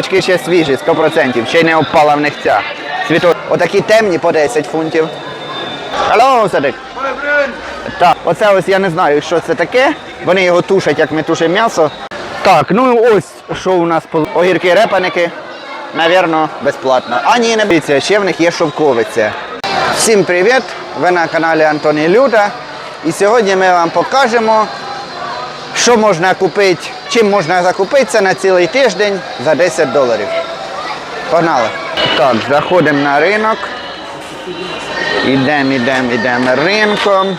Очки ще свіжі, 100%, ще й не обпала в них ця. Світо... Отакі темні по 10 фунтів. Алло, Садик. Так, оце ось я не знаю, що це таке. Вони його тушать, як ми тушимо м'ясо. Так, ну ось що у нас по огірки репаники. Навірно, безплатно. А ні, не дивіться, ще в них є шовковиця. Всім привіт! Ви на каналі Антоні Люда. І сьогодні ми вам покажемо, що можна купити, чим можна закупитися на цілий тиждень за 10 доларів. Погнали! Так, заходимо на ринок. Ідемо, ідемо, ідемо ринком.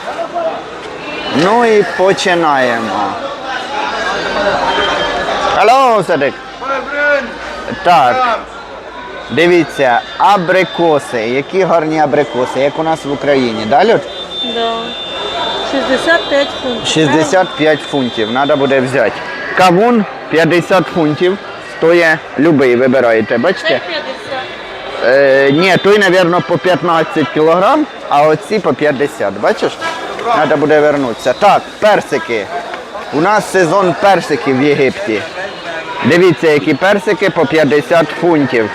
Ну і починаємо. Алло, Садик. Так. Дивіться, абрикоси. Які гарні абрикоси, як у нас в Україні. Да, Люд? Да. 65 фунтів. 65 фунтів, треба буде взяти. Кавун 50 фунтів. Стоїть любий, вибираєте, бачите? Е, ні, той, мабуть, по 15 кілограм, а оці по 50. Бачиш? Треба буде вернутися. Так, персики. У нас сезон персиків в Єгипті. Дивіться, які персики по 50 фунтів.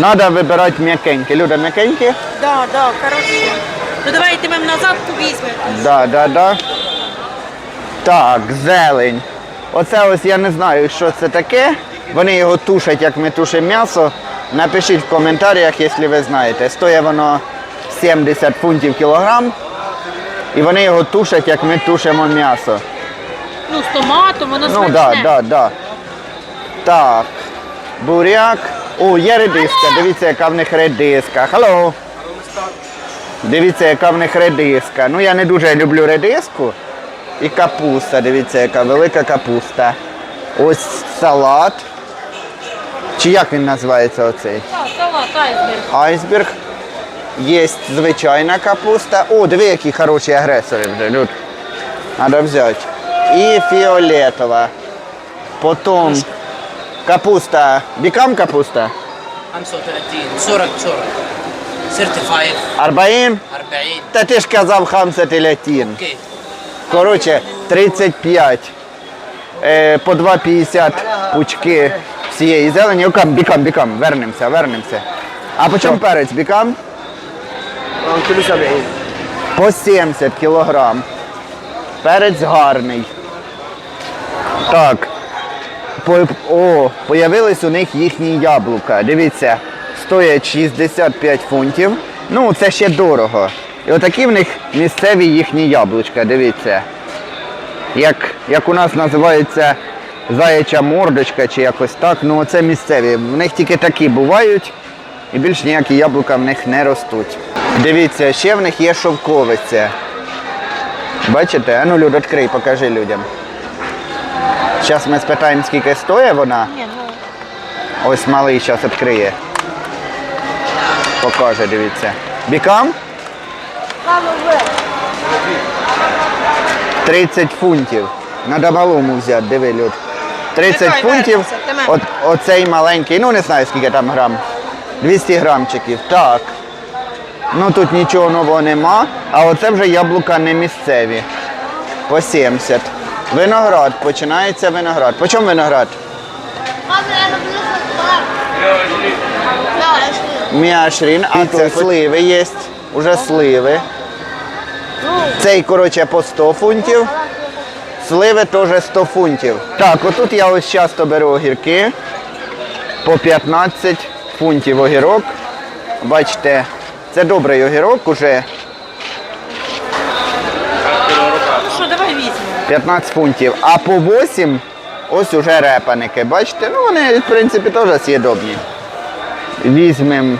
Треба вибирати м'якенькі. Люда, м'якенькі? Да, да, хорошо. Ну давайте ми назад візьмемо. Да, да, да. Так, зелень. Оце ось я не знаю, що це таке. Вони його тушать, як ми тушимо м'ясо. Напишіть в коментарях, якщо ви знаєте. Стоїть воно 70 фунтів кілограм. І вони його тушать, як ми тушимо м'ясо. Ну, з томатом, воно Ну смачне. так, да, так, да, да. Так. Буряк. О, є редиска. Дивіться, яка в них редиска. Хелло. Дивіться, яка в них редиска. Ну я не дуже люблю редиску. І капуста, дивіться, яка велика капуста. Ось салат. Чи як він називається оцей? Так, салат, айсберг. Айсберг. Є звичайна капуста. О, диви, які хороші агресори вже, люд. Треба взяти. І фіолетова. Потім капуста. Бікам капуста? 35 40 40 35 40 40 Та ти ж казав хам це Коротше, 35. Е, по 2,50 пучки всієї зелені. Окам, бікам, бікам. Вернемося, вернемося. А по чому перець бікам? По 70 кілограм. Перець гарний. Так. О, появились у них їхні яблука. Дивіться стоять 65 фунтів. Ну, це ще дорого. І отакі в них місцеві їхні яблучка, дивіться. Як, як у нас називається заяча мордочка чи якось так, ну це місцеві. В них тільки такі бувають. І більш ніякі яблука в них не ростуть. Дивіться, ще в них є шовковиця. Бачите? А ну, Люд, відкрий, покажи людям. Зараз ми спитаємо, скільки стоїть вона. Ні, ну, Ось малий зараз відкриє. Покаже, дивіться. Бікам? 30 фунтів. Надо малому взяти, диви, Люд. 30 Давай, фунтів. Тиме. От, оцей маленький, ну не знаю скільки там грам. 200 грамчиків. Так. Ну тут нічого нового нема, а оце вже яблука не місцеві. По 70. Виноград, починається виноград. По чому виноград? Міашрін, а це сливи є. Уже сливи. Цей, коротше, по 100 фунтів. Сливи теж 100 фунтів. Так, отут я ось часто беру огірки. По 15 фунтів огірок. Бачите, це добрий огірок уже. ну що, давай візьмемо. 15 фунтів. А по 8 ось уже репаники. Бачите? Ну вони, в принципі, теж з'їдобні. Візьмемо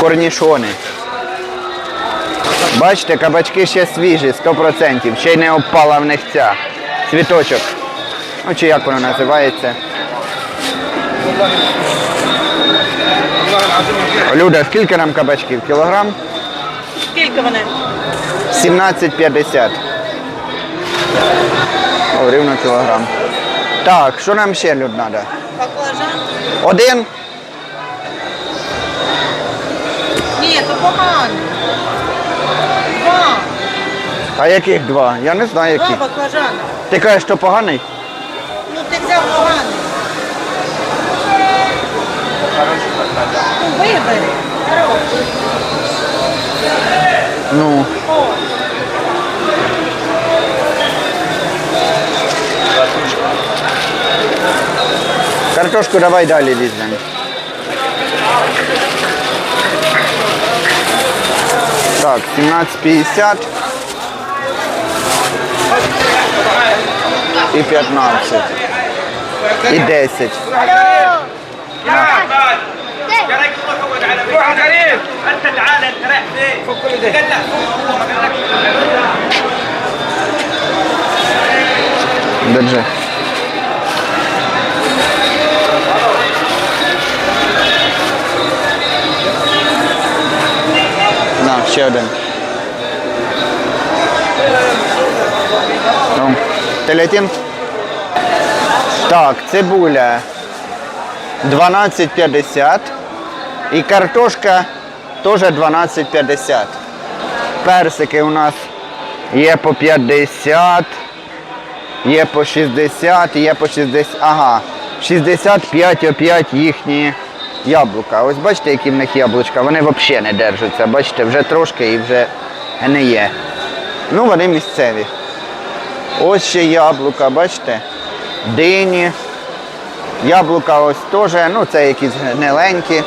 корнішони. Бачите, кабачки ще свіжі, 100%. Ще й не обпала в них ця. Цвіточок. Ну чи як воно називається. Люда, скільки нам кабачків? Кілограм? Скільки вони? 17,50. О, рівно кілограм. Так, що нам ще люд треба? Баклажан? Один? Ні, то погано. Два. А яких два? Я не знаю які Два які. баклажана. Ти кажеш, що поганий? Ну ти взяв поганий. Ну, вибери. Ну. Картошку давай далі візьмемо. Так, 17,50 і 15. І 10. Держи. Ще один. Ну, телятин. Так, цибуля 12,50 і картошка теж 12,50. Персики у нас є по 50. Є по 60, є по 60, ага, 65 опять їхні яблука. Ось бачите, які в них яблучка, вони взагалі не держаться. Бачите, вже трошки і вже не є. Ну, вони місцеві. Ось ще яблука, бачите? Дині. Яблука ось теж, ну це якісь гниленькі.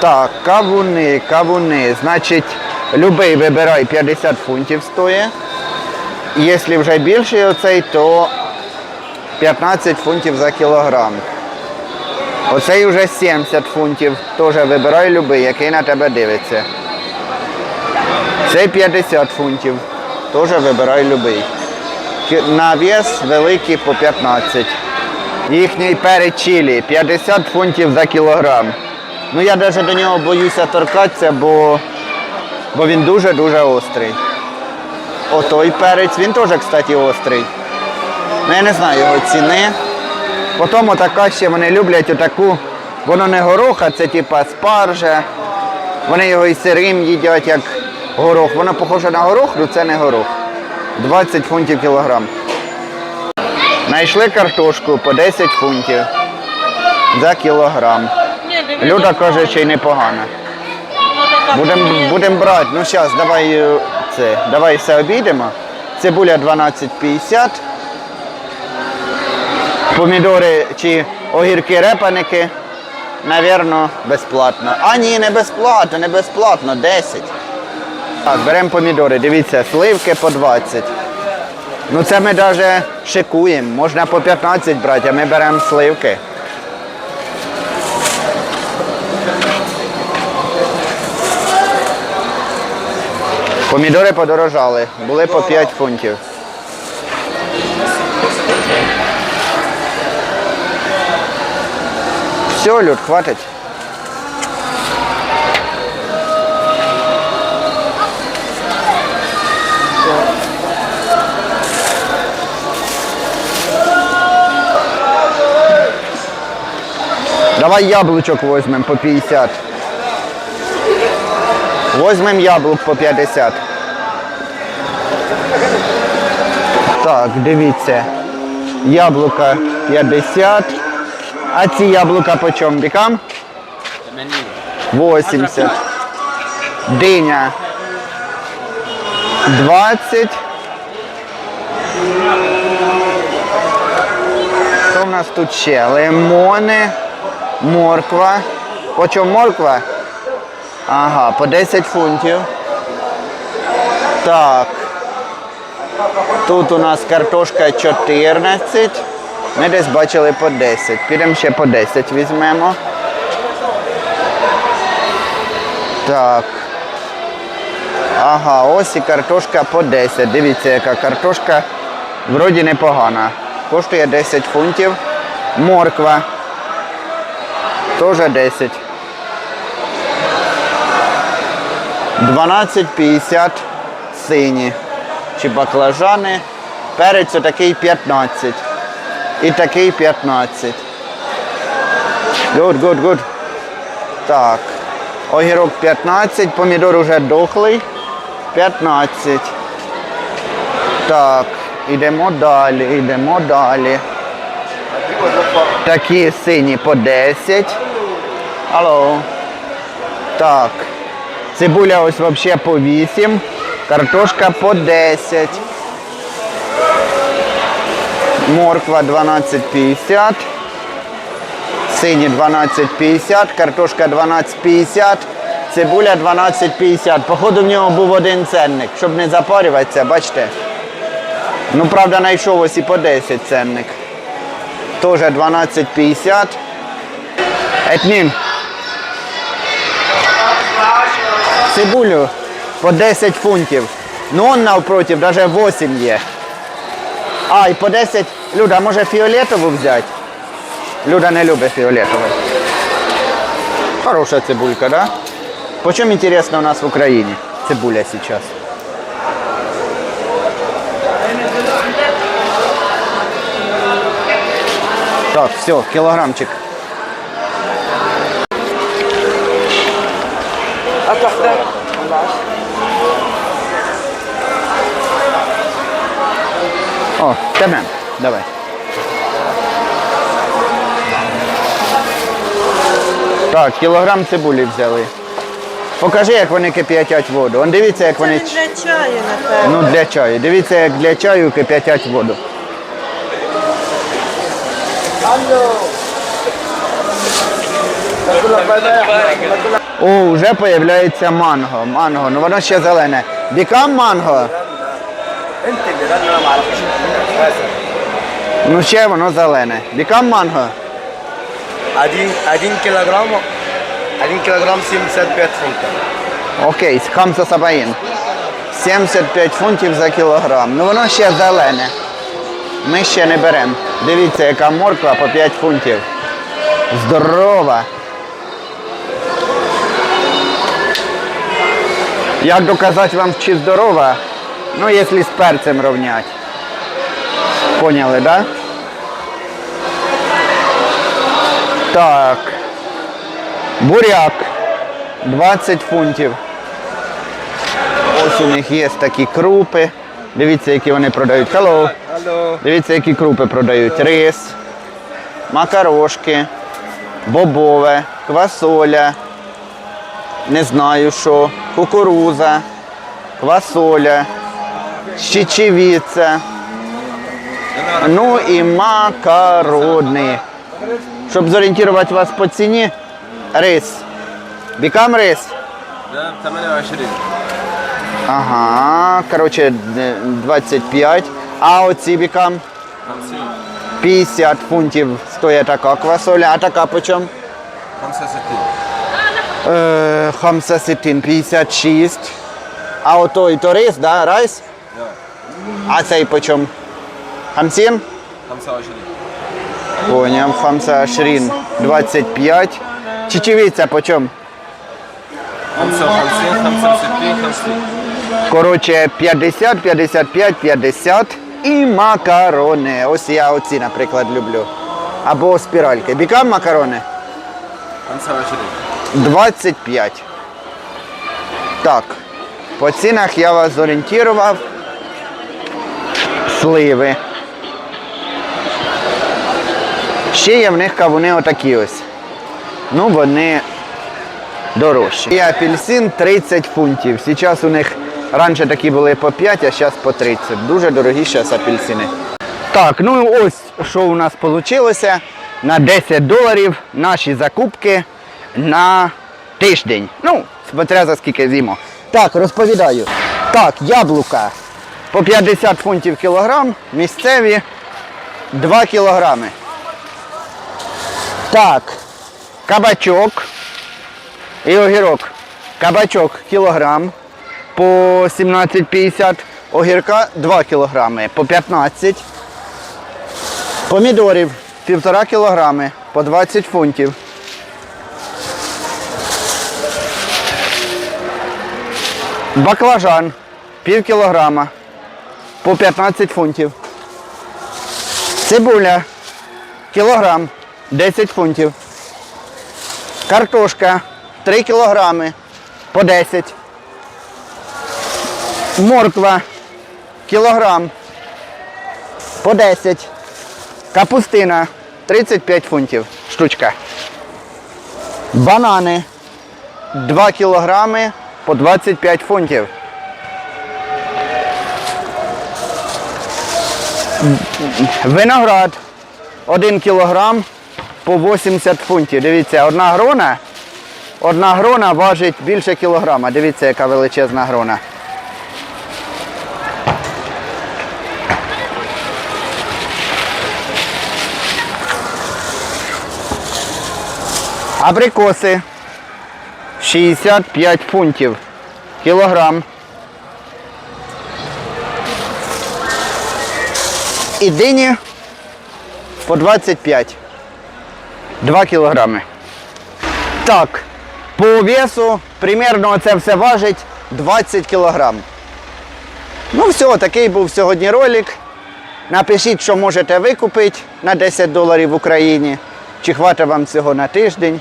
Так, кавуни, кавуни. Значить, любий вибирай 50 фунтів стоїть. Якщо вже більший оцей, то 15 фунтів за кілограм. Оцей вже 70 фунтів. Теж вибирай любий, який на тебе дивиться. Цей 50 фунтів. Теж вибирай любий. На вес великий по 15. Їхній перець чилі 50 фунтів за кілограм. Ну я навіть до нього боюся торкатися, бо, бо він дуже-дуже острий. Отой перець, він теж, кстати, острий. Ну я не знаю його ціни. Потім отака ще вони люблять отаку, воно не горох, а це типа спаржа. Вони його і сирим їдять, як горох. Воно похоже на горох, але це не горох. 20 фунтів кілограм. Знайшли картошку по 10 фунтів за кілограм. Люда каже, що й непогана. Будемо будем брати. Ну зараз, давай е, це, давай все обійдемо. Цибуля 12,50. Помідори чи огірки репаники, навірно, безплатно. А ні, не безплатно, не безплатно, 10. Так, беремо помідори, дивіться, сливки по 20. Ну це ми навіть шикуємо. Можна по 15 брати, а ми беремо сливки. Помідори подорожали, були по 5 фунтів. Все, Люд, хватить. Давай яблучок возьмем по 50. Возьмем яблук по 50. Так, дивіться. Яблука 50. А ці яблука по чому бікам? 80. Диня 20. Що в нас тут ще? Лимони, морква. По чому морква? Ага, по 10 фунтів. Так. Тут у нас картошка 14. Ми десь бачили по 10. Підемо ще по 10 візьмемо. Так. Ага, ось і картошка по 10. Дивіться, яка картошка вроді непогана. Коштує 10 фунтів. Морква. Теж 10. 12,50 сині. Чи баклажани. Перець отакий 15. І такий 15. Good, good, good. Так. Огірок 15, помідор уже дохлий. 15. Так, ідемо далі, йдемо далі. Такі сині по 10. Алло. Так. Цибуля ось взагалі по 8. Картошка по 10. Морква 12,50. Сині 12,50, картошка 12,50, цибуля 12,50. Походу в нього був один ценник, щоб не запарюватися, бачите. Ну, правда, знайшов ось і по 10 ценник. Теж 12,50. Етнін. Цибулю по 10 фунтів. Ну он навпротив, навіть 8 є. А, і по 10. Люда, може фіолетову взяти? Люда не любить фіолетову. Хороша цибулька, да? По чому інтересно у нас в Україні цибуля зараз? Так, все, килограммчик. О, тебе, давай. Так, кілограм цибулі взяли. Покажи, як вони кип'ятять воду. Он дивіться, як вони. Це для чаю, напевно. Ну, для чаю. Дивіться, як для чаю кип'ятять воду. О, вже появляється манго. Манго. Ну воно ще зелене. Бікам манго. انت اللي ده اللي انا ما اعرفوش هذا Ну ще воно зелене. Бікам манго. قاعدين قاعدين كيلوغرام قاعدين كيلوغرام سيم سات بيت فونتا Окей, з хамса сабаїн. 75 фунтів за кілограм. Ну воно ще зелене. Ми ще не беремо. Дивіться, яка морква по 5 фунтів. Здорова. Як доказати вам, чи здорова? Ну, если с перцем равнять. Поняли, да? Так. Буряк. 20 фунтів. Ось у них є такі крупи. Дивіться, які вони продають. Hello. Hello. Дивіться, які крупи продають. Рис, макарошки, бобове, квасоля. Не знаю що, кукуруза, квасоля щечевиця. Ну і макарони. Щоб зорієнтувати вас по ціні, рис. Бікам рис. ده 28 Ага, коротше, д- 25. А оці бікам 50 фунтів стоїть така квасоля, а така по чому? 65 Е, 56. А ото і то рис, да, райс? А цей по чому? Хамсін? 25 Поняв, хамса шрін 25. Чечевиця по чому? 55 65 50 Коротше, 50, 55, 50 і макарони. Ось я оці, наприклад, люблю. Або спіральки. Бікам макарони? 25 25. Так. По цінах я вас зорієнтував. Сливи. Ще є в них кавуни отакі ось. Ну, вони дорожчі. І апельсин 30 фунтів. Зараз у них раніше такі були по 5, а зараз по 30. Дуже дорогі зараз апельсини. Так, ну ось що у нас вийшло. На 10 доларів наші закупки на тиждень. Ну, смотря за скільки з'їмо. Так, розповідаю. Так, яблука по 50 фунтів кілограм, місцеві 2 кілограми. Так, кабачок і огірок. Кабачок кілограм по 17,50, огірка 2 кілограми по 15. Помідорів півтора кілограми по 20 фунтів. Баклажан пів кілограма по 15 фунтів. Цибуля кілограм 10 фунтів. Картошка 3 кілограми по 10. Морква кілограм по 10. Капустина 35 фунтів штучка. Банани 2 кілограми по 25 фунтів. Виноград 1 кілограм по 80 фунтів. Дивіться, одна грона, одна грона важить більше кілограма. Дивіться, яка величезна грона. Абрикоси 65 фунтів. Кілограм. І дині по 25. 2 кілограми. Так, по весу примерно це все важить 20 кілограм. Ну все, такий був сьогодні ролик. Напишіть, що можете викупити на 10 доларів в Україні. Чи хватить вам цього на тиждень,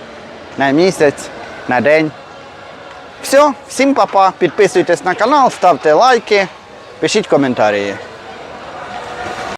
на місяць, на день. Все, всім па-па. Підписуйтесь на канал, ставте лайки, пишіть коментарі.